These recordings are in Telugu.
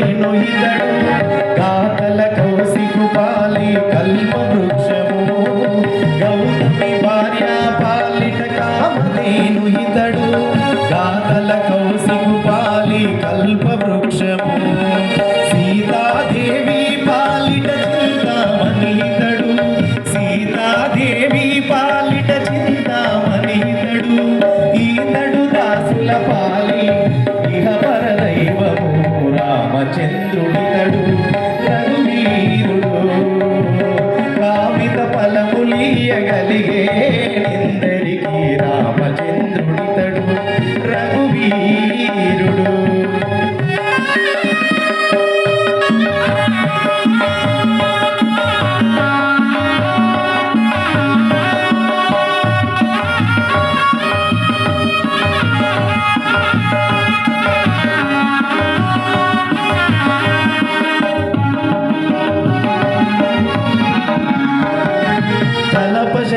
no, you రామచంద్రుడితడు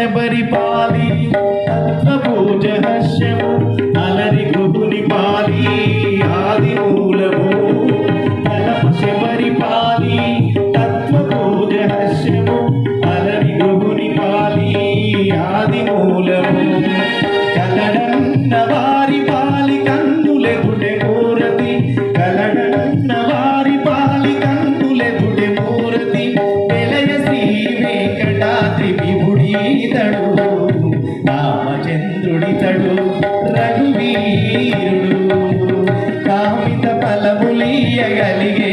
శబరి పాలి పూజ హర్షము అలరి గృహుని పాలి ఆది మూలము తలప శబరి పాలి తత్వ పూజ హర్షము అలరి గృహుని పాలి ఆది మూలము. కలడన్నవా విభుడీతడు రామచంద్రుడితడు రఘువీరుడు కామిత ఫలములీయగలిగే